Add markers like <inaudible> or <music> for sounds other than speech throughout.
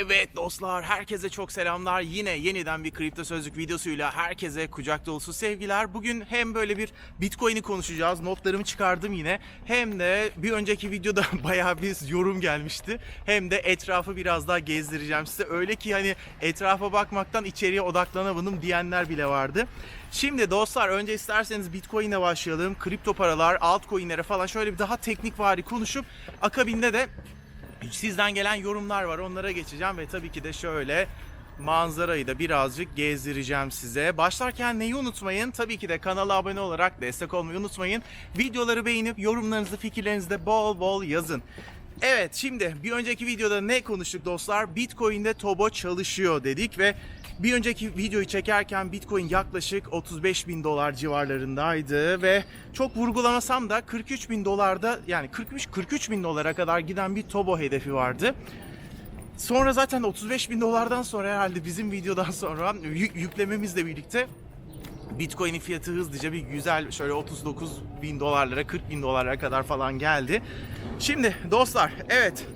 Evet dostlar herkese çok selamlar. Yine yeniden bir kripto sözlük videosuyla herkese kucak dolusu sevgiler. Bugün hem böyle bir Bitcoin'i konuşacağız. Notlarımı çıkardım yine. Hem de bir önceki videoda <laughs> bayağı bir yorum gelmişti. Hem de etrafı biraz daha gezdireceğim size. Öyle ki hani etrafa bakmaktan içeriye odaklanamadım diyenler bile vardı. Şimdi dostlar önce isterseniz Bitcoin'e başlayalım. Kripto paralar, altcoin'lere falan şöyle bir daha teknik vari konuşup akabinde de Sizden gelen yorumlar var onlara geçeceğim ve tabii ki de şöyle manzarayı da birazcık gezdireceğim size. Başlarken neyi unutmayın? Tabii ki de kanala abone olarak destek olmayı unutmayın. Videoları beğenip yorumlarınızı, fikirlerinizi de bol bol yazın. Evet şimdi bir önceki videoda ne konuştuk dostlar? Bitcoin'de Tobo çalışıyor dedik ve bir önceki videoyu çekerken Bitcoin yaklaşık 35 bin dolar civarlarındaydı ve çok vurgulamasam da 43 bin dolarda yani 43 43 bin dolara kadar giden bir Tobo hedefi vardı. Sonra zaten 35 bin dolardan sonra herhalde bizim videodan sonra yük- yüklememizle birlikte Bitcoin'in fiyatı hızlıca bir güzel şöyle 39 bin dolarlara 40 bin dolarlara kadar falan geldi. Şimdi dostlar evet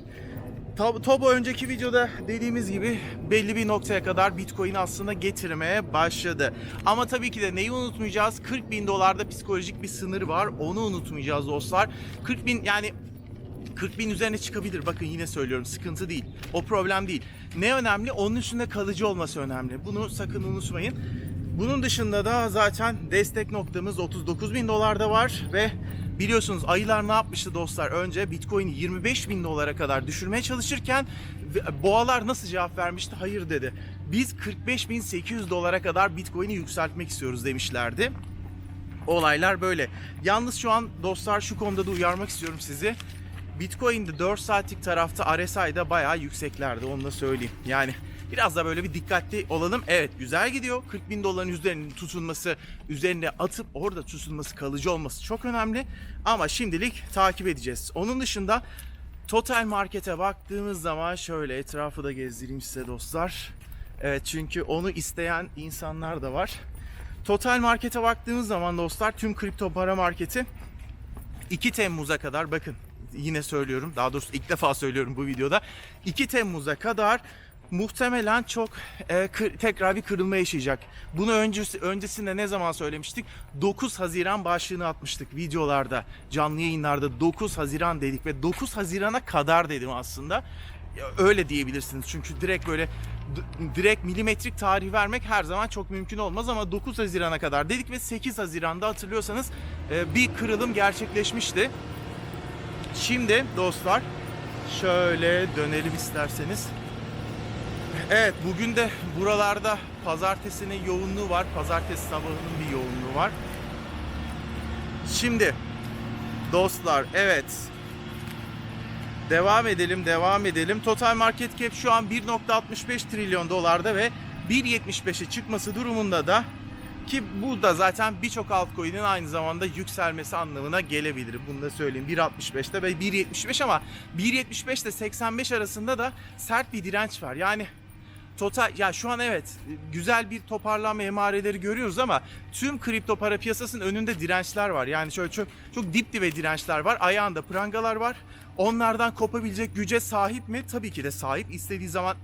Tobo önceki videoda dediğimiz gibi belli bir noktaya kadar Bitcoin aslında getirmeye başladı. Ama tabii ki de neyi unutmayacağız? 40 bin dolarda psikolojik bir sınır var. Onu unutmayacağız dostlar. 40 bin yani 40 bin üzerine çıkabilir. Bakın yine söylüyorum sıkıntı değil. O problem değil. Ne önemli? Onun üstünde kalıcı olması önemli. Bunu sakın unutmayın. Bunun dışında da zaten destek noktamız 39 bin dolarda var ve biliyorsunuz ayılar ne yapmıştı dostlar? Önce Bitcoin'i 25 bin dolara kadar düşürmeye çalışırken boğalar nasıl cevap vermişti? Hayır dedi. Biz 45.800 dolara kadar Bitcoin'i yükseltmek istiyoruz demişlerdi. Olaylar böyle. Yalnız şu an dostlar şu konuda da uyarmak istiyorum sizi. Bitcoin'de 4 saatlik tarafta RSI'da bayağı yükseklerde onu da söyleyeyim. Yani biraz da böyle bir dikkatli olalım. Evet güzel gidiyor. 40 bin doların üzerinde tutunması, üzerinde atıp orada tutulması, kalıcı olması çok önemli. Ama şimdilik takip edeceğiz. Onun dışında Total Market'e baktığımız zaman şöyle etrafı da gezdireyim size dostlar. Evet çünkü onu isteyen insanlar da var. Total Market'e baktığımız zaman dostlar tüm kripto para marketi 2 Temmuz'a kadar bakın yine söylüyorum daha doğrusu ilk defa söylüyorum bu videoda 2 Temmuz'a kadar muhtemelen çok e, kır- tekrar bir kırılma yaşayacak. Bunu öncesi, öncesinde ne zaman söylemiştik? 9 Haziran başlığını atmıştık videolarda, canlı yayınlarda 9 Haziran dedik ve 9 Haziran'a kadar dedim aslında. Öyle diyebilirsiniz çünkü direkt böyle direkt milimetrik tarih vermek her zaman çok mümkün olmaz ama 9 Haziran'a kadar dedik ve 8 Haziran'da hatırlıyorsanız e, bir kırılım gerçekleşmişti. Şimdi dostlar şöyle dönelim isterseniz. Evet bugün de buralarda pazartesinin yoğunluğu var. Pazartesi sabahının bir yoğunluğu var. Şimdi dostlar evet Devam edelim, devam edelim. Total market cap şu an 1.65 trilyon dolarda ve 1.75'e çıkması durumunda da ki bu da zaten birçok altcoin'in aynı zamanda yükselmesi anlamına gelebilir. Bunu da söyleyeyim. 1.65'te ve 1.75 ama 1.75 ile 85 arasında da sert bir direnç var. Yani total ya şu an evet güzel bir toparlanma emareleri görüyoruz ama tüm kripto para piyasasının önünde dirençler var. Yani şöyle çok çok dip dibe dirençler var. Ayağında prangalar var. Onlardan kopabilecek güce sahip mi? Tabii ki de sahip. İstediği zaman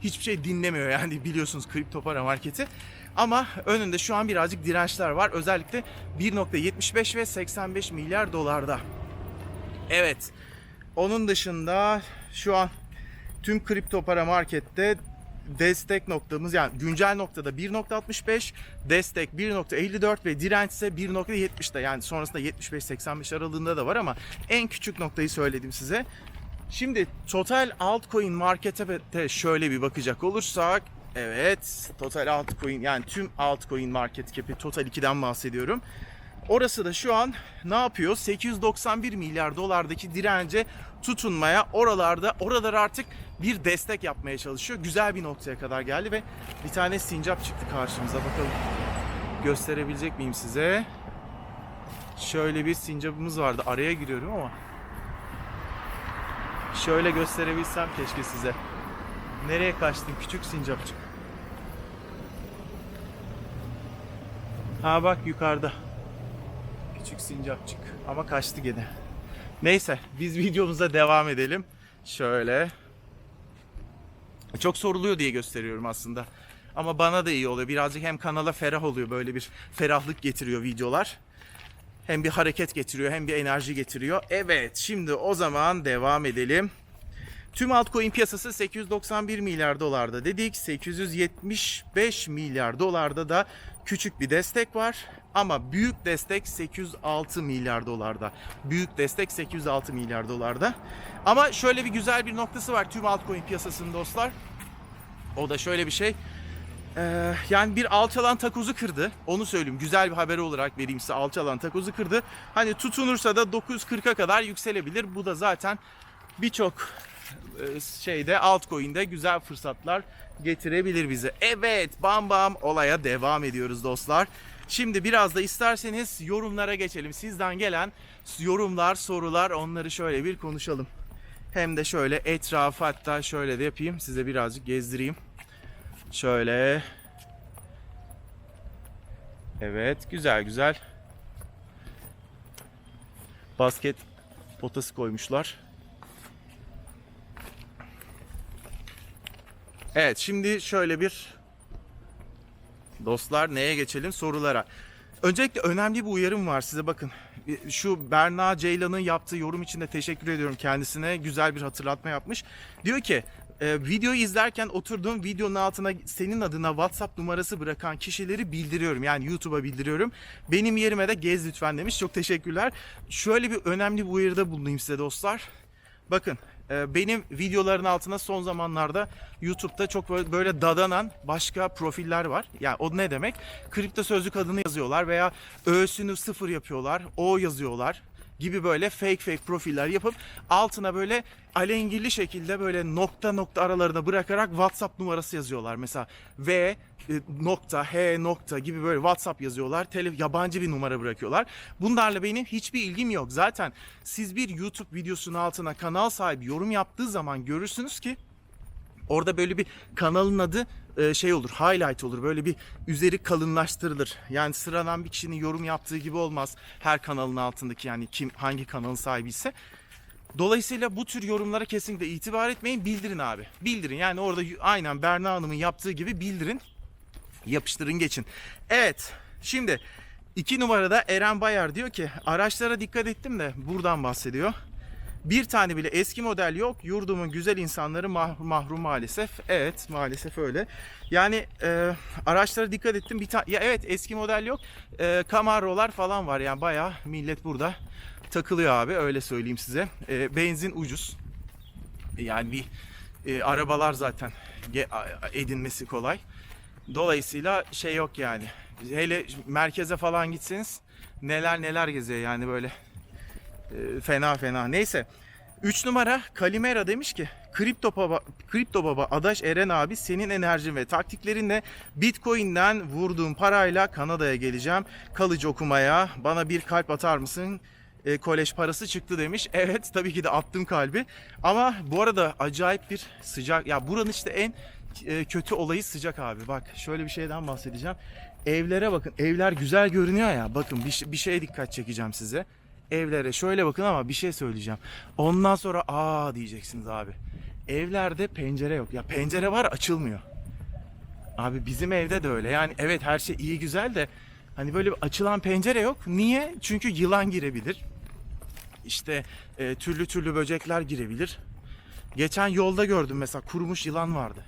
hiçbir şey dinlemiyor yani biliyorsunuz kripto para marketi. Ama önünde şu an birazcık dirençler var. Özellikle 1.75 ve 85 milyar dolarda. Evet. Onun dışında şu an tüm kripto para markette destek noktamız yani güncel noktada 1.65, destek 1.54 ve direnç ise 1.70'te yani sonrasında 75-85 aralığında da var ama en küçük noktayı söyledim size. Şimdi total altcoin markete şöyle bir bakacak olursak evet total altcoin yani tüm altcoin market cap'i total 2'den bahsediyorum. Orası da şu an ne yapıyor? 891 milyar dolardaki dirence tutunmaya oralarda oralar artık bir destek yapmaya çalışıyor. Güzel bir noktaya kadar geldi ve bir tane sincap çıktı karşımıza. Bakalım gösterebilecek miyim size? Şöyle bir sincapımız vardı. Araya giriyorum ama şöyle gösterebilsem keşke size. Nereye kaçtın küçük sincapçık? Ha bak yukarıda. Küçük sincapçık ama kaçtı gene. Neyse biz videomuza devam edelim. Şöyle. Çok soruluyor diye gösteriyorum aslında. Ama bana da iyi oluyor. Birazcık hem kanala ferah oluyor. Böyle bir ferahlık getiriyor videolar. Hem bir hareket getiriyor hem bir enerji getiriyor. Evet şimdi o zaman devam edelim. Tüm altcoin piyasası 891 milyar dolarda dedik. 875 milyar dolarda da küçük bir destek var. Ama büyük destek 806 milyar dolarda. Büyük destek 806 milyar dolarda. Ama şöyle bir güzel bir noktası var tüm altcoin piyasasının dostlar. O da şöyle bir şey. Ee, yani bir alçalan takozu kırdı. Onu söyleyeyim. Güzel bir haber olarak vereyim size. Alçalan takozu kırdı. Hani tutunursa da 940'a kadar yükselebilir. Bu da zaten birçok şeyde altcoin'de güzel fırsatlar getirebilir bize. Evet bam bam olaya devam ediyoruz dostlar. Şimdi biraz da isterseniz yorumlara geçelim. Sizden gelen yorumlar, sorular onları şöyle bir konuşalım. Hem de şöyle etrafı hatta şöyle de yapayım. Size birazcık gezdireyim. Şöyle. Evet güzel güzel. Basket potası koymuşlar. Evet şimdi şöyle bir dostlar neye geçelim sorulara. Öncelikle önemli bir uyarım var size bakın. Şu Berna Ceylan'ın yaptığı yorum için de teşekkür ediyorum kendisine. Güzel bir hatırlatma yapmış. Diyor ki e, videoyu izlerken oturduğum videonun altına senin adına WhatsApp numarası bırakan kişileri bildiriyorum. Yani YouTube'a bildiriyorum. Benim yerime de gez lütfen demiş. Çok teşekkürler. Şöyle bir önemli bir uyarıda bulunayım size dostlar. Bakın benim videoların altına son zamanlarda YouTube'da çok böyle dadanan başka profiller var. Yani o ne demek? Kripto sözlük adını yazıyorlar veya ö'sünü sıfır yapıyorlar, o yazıyorlar gibi böyle fake fake profiller yapıp altına böyle alengirli şekilde böyle nokta nokta aralarına bırakarak WhatsApp numarası yazıyorlar. Mesela V e, nokta H nokta gibi böyle WhatsApp yazıyorlar. Tele, yabancı bir numara bırakıyorlar. Bunlarla benim hiçbir ilgim yok. Zaten siz bir YouTube videosunun altına kanal sahibi yorum yaptığı zaman görürsünüz ki Orada böyle bir kanalın adı e, şey olur, highlight olur. Böyle bir üzeri kalınlaştırılır. Yani sıradan bir kişinin yorum yaptığı gibi olmaz. Her kanalın altındaki yani kim hangi kanalın sahibi ise. Dolayısıyla bu tür yorumlara kesinlikle itibar etmeyin. Bildirin abi. Bildirin. Yani orada aynen Berna Hanım'ın yaptığı gibi bildirin. Yapıştırın geçin. Evet. Şimdi iki numarada Eren Bayar diyor ki araçlara dikkat ettim de buradan bahsediyor. Bir tane bile eski model yok. Yurdumun güzel insanları mah- mahrum maalesef. Evet maalesef öyle. Yani e, araçlara dikkat ettim. Bir ta- ya evet eski model yok. E, Camaro'lar falan var yani bayağı millet burada takılıyor abi öyle söyleyeyim size. E, benzin ucuz. Yani bir e, arabalar zaten edinmesi kolay. Dolayısıyla şey yok yani. Hele merkeze falan gitseniz neler neler geziyor yani böyle e, fena fena. Neyse. 3 numara Kalimera demiş ki Kripto Baba, Kripto Baba Adaş Eren abi senin enerjin ve taktiklerinle Bitcoin'den vurduğum parayla Kanada'ya geleceğim. Kalıcı okumaya bana bir kalp atar mısın? E, kolej parası çıktı demiş. <laughs> Evet tabii ki de attım kalbi. Ama bu arada acayip bir sıcak. Ya buranın işte en e, kötü olayı sıcak abi. Bak şöyle bir şeyden bahsedeceğim. Evlere bakın. Evler güzel görünüyor ya. Bakın bir, bir şeye dikkat çekeceğim size evlere şöyle bakın ama bir şey söyleyeceğim. Ondan sonra aa diyeceksiniz abi. Evlerde pencere yok. Ya pencere var açılmıyor. Abi bizim evde de öyle. Yani evet her şey iyi güzel de hani böyle bir açılan pencere yok. Niye? Çünkü yılan girebilir. İşte e, türlü türlü böcekler girebilir. Geçen yolda gördüm mesela kurumuş yılan vardı.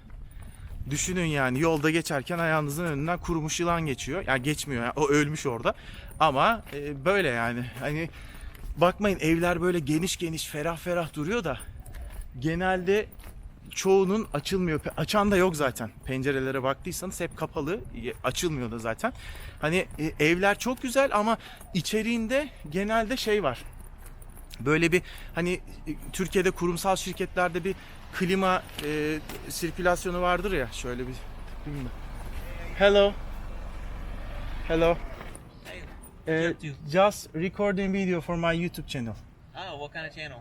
Düşünün yani yolda geçerken ayağınızın önünden kurumuş yılan geçiyor. Yani geçmiyor yani, o ölmüş orada. Ama e, böyle yani hani bakmayın evler böyle geniş geniş ferah ferah duruyor da genelde çoğunun açılmıyor. Açan da yok zaten. Pencerelere baktıysanız hep kapalı. Açılmıyor da zaten. Hani e, evler çok güzel ama içeriğinde genelde şey var. Böyle bir hani e, Türkiye'de kurumsal şirketlerde bir klima e, sirkülasyonu vardır ya. Şöyle bir. Hello. Hello. Uh, just recording video for my YouTube channel Oh, what kind of channel?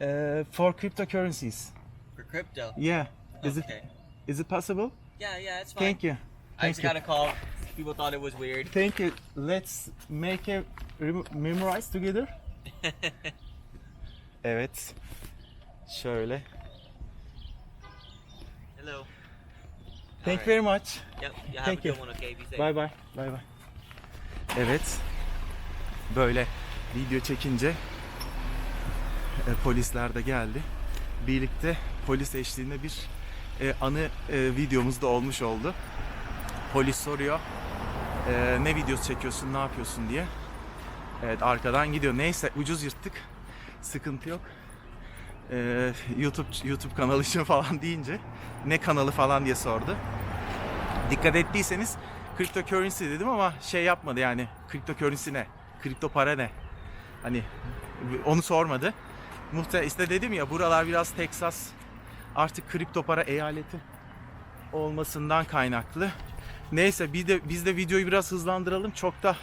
uh, for cryptocurrencies. For crypto? Yeah, is okay. it is it possible? Yeah, yeah, it's fine. Thank you. I Thank just you. got a call. People thought it was weird. Thank you. Let's make a memorize together. <laughs> evet. Şöyle. Hello. Thank you very much. Yep. You have Thank a you. one, okay? Be safe. Bye bye. Bye bye. Evet. Böyle video çekince e, polisler de geldi. Birlikte polis eşliğinde bir e, anı e, videomuz da olmuş oldu. Polis soruyor. e, ne videosu çekiyorsun, ne yapıyorsun diye. Evet arkadan gidiyor. Neyse ucuz yırttık. Sıkıntı yok. E, YouTube YouTube kanalı için falan deyince ne kanalı falan diye sordu. Dikkat ettiyseniz cryptocurrency dedim ama şey yapmadı yani cryptocurrency ne? Kripto para ne? Hani onu sormadı. Muhte işte dedim ya buralar biraz Texas artık kripto para eyaleti olmasından kaynaklı. Neyse bir de biz de videoyu biraz hızlandıralım. Çok da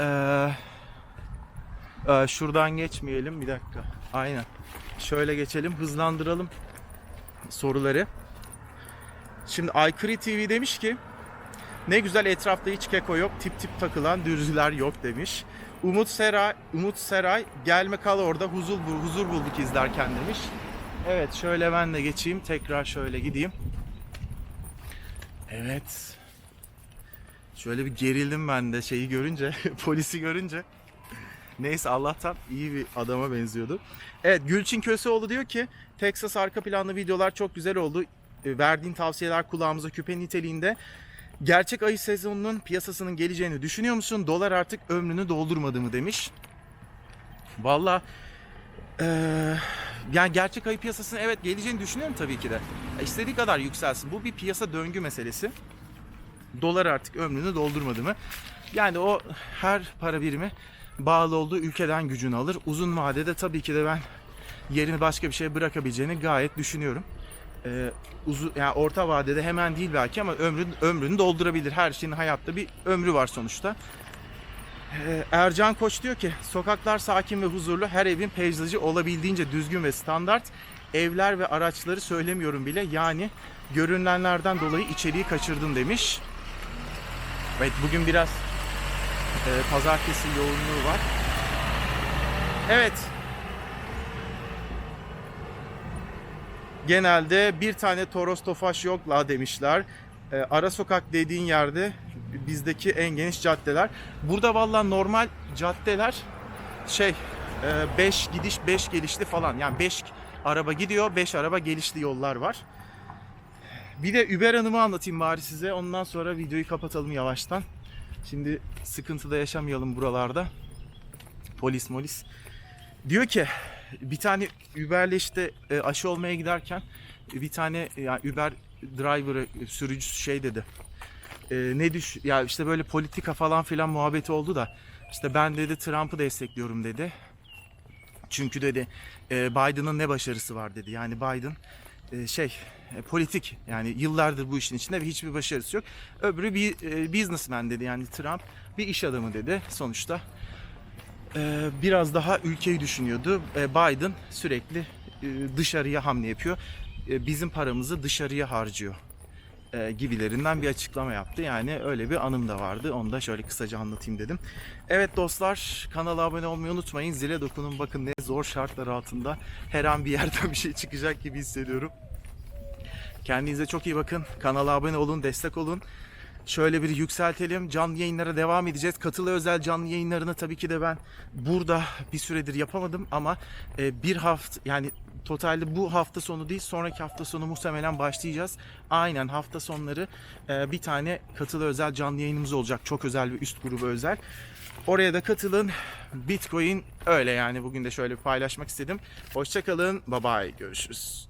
eee, eee, şuradan geçmeyelim bir dakika. Aynen. Şöyle geçelim, hızlandıralım soruları. Şimdi Aykırı TV demiş ki ne güzel etrafta hiç keko yok, tip tip takılan dürzüler yok demiş. Umut Seray, Umut Seray gelme kal orada huzur, huzur bulduk izlerken demiş. Evet şöyle ben de geçeyim tekrar şöyle gideyim. Evet. Şöyle bir gerildim ben de şeyi görünce, <laughs> polisi görünce. Neyse Allah'tan iyi bir adama benziyordu. Evet Gülçin Köseoğlu diyor ki Texas arka planlı videolar çok güzel oldu. E, Verdiğin tavsiyeler kulağımıza küpe niteliğinde. Gerçek ayı sezonunun piyasasının geleceğini düşünüyor musun? Dolar artık ömrünü doldurmadı mı demiş. Valla eee, yani gerçek ayı piyasasının evet geleceğini düşünüyorum tabii ki de. Ya İstediği kadar yükselsin. Bu bir piyasa döngü meselesi. Dolar artık ömrünü doldurmadı mı? Yani o her para birimi bağlı olduğu ülkeden gücünü alır. Uzun vadede tabii ki de ben yerini başka bir şeye bırakabileceğini gayet düşünüyorum. Ee, uzun yani orta vadede hemen değil belki ama ömrün ömrünü doldurabilir. Her şeyin hayatta bir ömrü var sonuçta. Ee, Ercan Koç diyor ki sokaklar sakin ve huzurlu, her evin peyzajı olabildiğince düzgün ve standart. Evler ve araçları söylemiyorum bile. Yani görünenlerden dolayı içeriği kaçırdım demiş. Evet bugün biraz e, pazartesi yoğunluğu var. Evet. Genelde bir tane Toros Tofaş yok la demişler. E, ara sokak dediğin yerde bizdeki en geniş caddeler. Burada valla normal caddeler şey 5 gidiş 5 gelişli falan. Yani 5 araba gidiyor 5 araba gelişli yollar var. Bir de Uber Hanım'ı anlatayım bari size. Ondan sonra videoyu kapatalım yavaştan. Şimdi sıkıntıda yaşamayalım buralarda. Polis molis. Diyor ki bir tane Uber'le işte e, aşı olmaya giderken bir tane yani Uber driver'ı sürücüsü şey dedi. E, ne düş ya işte böyle politika falan filan muhabbeti oldu da işte ben dedi Trump'ı destekliyorum dedi. Çünkü dedi e, Biden'ın ne başarısı var dedi. Yani Biden e, şey e, politik yani yıllardır bu işin içinde ve hiçbir başarısı yok. Öbürü bir e, businessman dedi yani Trump bir iş adamı dedi sonuçta. E, biraz daha ülkeyi düşünüyordu. E, Biden sürekli dışarıya hamle yapıyor. Bizim paramızı dışarıya harcıyor gibilerinden bir açıklama yaptı. Yani öyle bir anım da vardı. Onu da şöyle kısaca anlatayım dedim. Evet dostlar kanala abone olmayı unutmayın. Zile dokunun. Bakın ne zor şartlar altında her an bir yerden bir şey çıkacak gibi hissediyorum. Kendinize çok iyi bakın. Kanala abone olun, destek olun. Şöyle bir yükseltelim. Canlı yayınlara devam edeceğiz. Katılı özel canlı yayınlarını tabii ki de ben burada bir süredir yapamadım ama e, bir hafta yani totalde bu hafta sonu değil sonraki hafta sonu muhtemelen başlayacağız. Aynen hafta sonları e, bir tane katılı özel canlı yayınımız olacak. Çok özel bir üst grubu özel. Oraya da katılın. Bitcoin öyle yani bugün de şöyle paylaşmak istedim. Hoşçakalın. Bye bye. Görüşürüz.